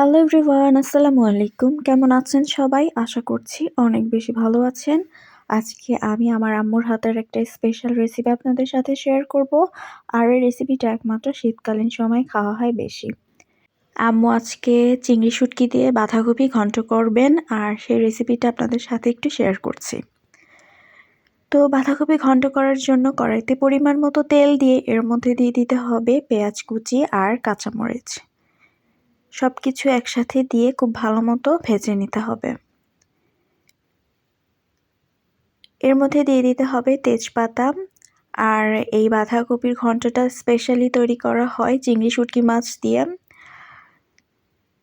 Hello everyone আসসালামু আলাইকুম। কেমন আছেন সবাই? আশা করছি অনেক বেশি ভালো আছেন। আজকে আমি আমার আম্মুর হাতের একটা স্পেশাল রেসিপি আপনাদের সাথে শেয়ার করব। আর এই রেসিপিটা একমাত্র শীতকালীন সময় খাওয়া হয় বেশি। আম্মু আজকে চিংড়ি শুটকি দিয়ে বাঁধাকপি ঘন্ট করবেন আর সেই রেসিপিটা আপনাদের সাথে একটু শেয়ার করছি। তো বাঁধাকপি ঘন্ট করার জন্য কড়াইতে পরিমাণ মতো তেল দিয়ে এর মধ্যে দিয়ে দিতে হবে পেঁয়াজ কুচি আর কাঁচামরিচ। সব কিছু একসাথে দিয়ে খুব ভালো মতো ভেজে নিতে হবে। এর মধ্যে দিয়ে দিতে হবে তেজপাতা আর এই বাঁধাকপির ঘন্টটা স্পেশালি তৈরি করা হয় চিংড়ি শুটকি মাছ দিয়ে।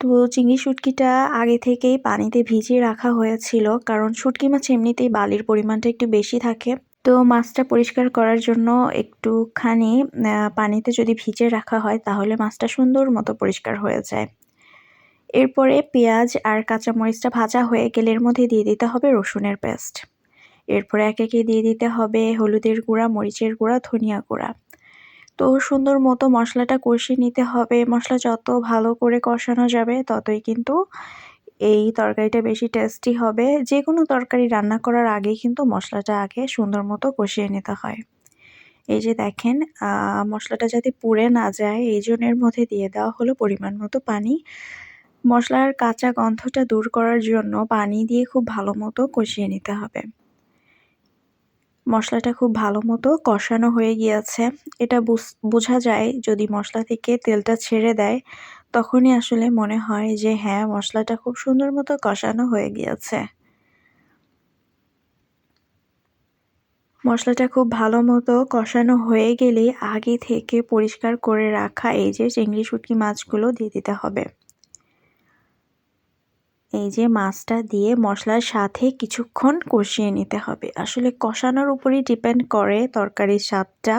তো চিংড়ি শুটকিটা আগে থেকেই পানিতে ভিজিয়ে রাখা হয়েছিল কারণ শুটকি মাছ এমনিতেই বালির পরিমাণটা একটু বেশি থাকে। তো মাছটা পরিষ্কার করার জন্য একটুখানি পানিতে যদি ভিজে রাখা হয় তাহলে মাছটা সুন্দর মতো পরিষ্কার হয়ে যায়। এরপরে পেঁয়াজ আর কাঁচামরিচটা ভাজা হয়ে গেলে এর মধ্যে দিয়ে দিতে হবে রসুনের পেস্ট। এরপরে একে একে দিয়ে দিতে হবে হলুদের গুঁড়া, মরিচের গুঁড়া, ধনিয়া গুঁড়া। তো সুন্দর মতো মশলাটা কষিয়ে নিতে হবে। মশলা যত ভালো করে কষানো যাবে ততই কিন্তু এই তরকারিটা বেশি টেস্টি হবে। যে কোনো তরকারি রান্না করার আগে কিন্তু মশলাটা আগে সুন্দর মতো কষিয়ে নিতে হয়। এই যে দেখেন মশলাটা যাতে পুড়ে না যায়, এই জন্যের মধ্যে দিয়ে দেওয়া হলো পরিমাণ মতো পানি। মশলার কাঁচা গন্ধটা দূর করার জন্য পানি দিয়ে খুব ভালো মতো কষিয়ে নিতে হবে। মশলাটা খুব ভালো মতো কষানো হয়ে গিয়েছে। এটা বোঝা যায় যদি মশলা থেকে তেলটা ছেড়ে দেয়, তখনই আসলে মনে হয় যে হ্যাঁ মশলাটা খুব সুন্দর মতো কষানো হয়ে গিয়েছে। মশলাটা খুব ভালো মতো কষানো হয়ে গেলে আগে থেকে পরিষ্কার করে রাখা এই যে চিংড়ি শুটকি মাছগুলো দিয়ে দিতে হবে। এই যে মাছটা দিয়ে মশলার সাথে কিছুক্ষণ কষিয়ে নিতে হবে। আসলে কষানোর উপরই ডিপেন্ড করে তরকারির স্বাদটা।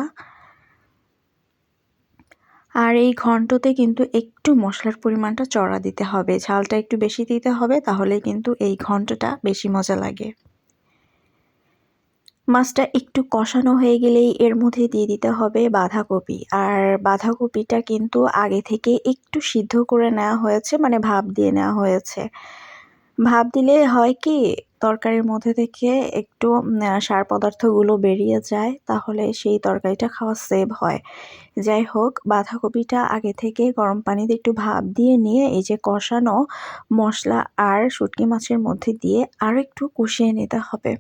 আর এই ঘন্টতে কিন্তু একটু মশলার পরিমাণটা চড়া দিতে হবে। ঝালটা একটু বেশি দিতে হবে, তাহলে কিন্তু এই ঘন্টটা বেশি মজা লাগে। মাছটা একটু কষানো হয়ে গেলেই এর মধ্যে দিয়ে দিতে হবে বাঁধাকপি। আর বাঁধাকপিটা কিন্তু আগে থেকে একটু সিদ্ধ করে নেওয়া হয়েছে মানে ভাপ দিয়ে নেওয়া হয়েছে। ভাপ দিলে হয় কি, তরকারির মধ্যে থেকে একটু সার পদার্থগুলো বেরিয়ে যায়, তাহলে সেই তরকারিটা খাওয়া সেভ হয়। যাই হোক, বাঁধাকপিটা আগে থেকে গরম পানিতে একটু ভাপ দিয়ে নিয়ে এই যে কষানো মশলা আর শুটকি মাছের মধ্যে দিয়ে আরও একটু কষিয়ে নিতে হবে।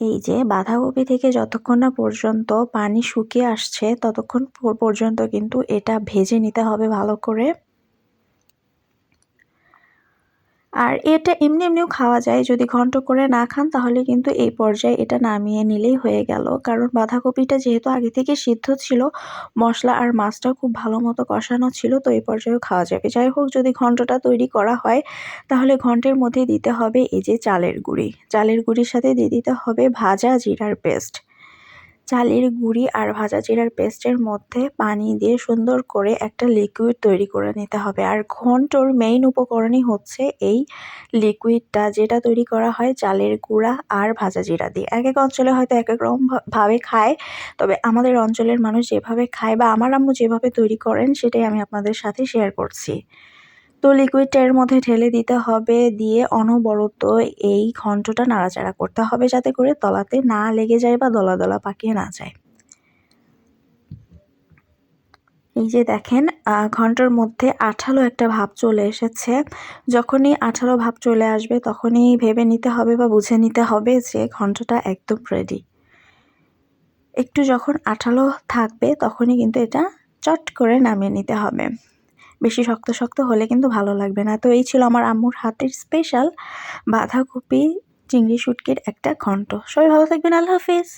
এই যে বাঁধাকপি থেকে যতক্ষণ না পর্যন্ত পানি শুকিয়ে আসছে, ততক্ষণ পর্যন্ত কিন্তু এটা ভেজে নিতে হবে ভালো করে। আর এটা এমনি এমনিও খাওয়া যায়। যদি ঘন্ট করে না খান, তাহলে কিন্তু এই পর্যায়ে এটা নামিয়ে নিলেই হয়ে গেল। কারণ বাঁধাকপিটা যেহেতু আগে থেকে সিদ্ধ ছিল, মশলা আর মাছটাও খুব ভালো মতো কষানো ছিল, তো এই পর্যায়েও খাওয়া যাবে। যাই হোক, যদি ঘন্টটা তৈরি করা হয়, তাহলে ঘন্টের মধ্যে দিতে হবে এই যে চালের গুঁড়ি। চালের গুঁড়ির সাথে দিয়ে দিতে হবে ভাজা জিরার পেস্ট। চালের গুঁড়ি আর ভাজা জিরার পেস্টের মধ্যে পানি দিয়ে সুন্দর করে একটা লিকুইড তৈরি করে নিতে হবে। আর ঘন্টর মেইন উপকরণই হচ্ছে এই লিকুইডটা যেটা তৈরি করা হয় চালের গুঁড়া আর ভাজা জিরা দিয়ে। এক এক অঞ্চলে হয়তো এক এক রকমভাবে খায়, তবে আমাদের অঞ্চলের মানুষ যেভাবে খায় বা আমার আম্মু যেভাবে তৈরি করেন, সেটাই আমি আপনাদের সাথে শেয়ার করছি। তো লিকুইডটা এর মধ্যে ঢেলে দিতে হবে, দিয়ে অনবরত এই ঘন্টটা নাড়াচাড়া করতে হবে যাতে করে তলাতে না লেগে যায় বা দলা দলা পাকিয়ে না যায়। এই যে দেখেন ঘণ্টার মধ্যে আঠালো একটা ভাব চলে এসেছে। যখনই আঠালো ভাব চলে আসবে তখনই ভেবে নিতে হবে বা বুঝে নিতে হবে যে ঘন্টাটা একদম রেডি একটু যখন আঠালো থাকবে তখনই কিন্তু এটা চট করে নামিয়ে নিতে হবে। বেশি শক্ত শক্ত হলে কিন্তু ভালো লাগবে না। তো এই ছিল আমার আম্মুর হাতের স্পেশাল বাঁধাকপি চিংড়ি শুটকির একটা ঘন্ট। সবাই ভালো থাকবেন, আল্লাহ হাফিজ।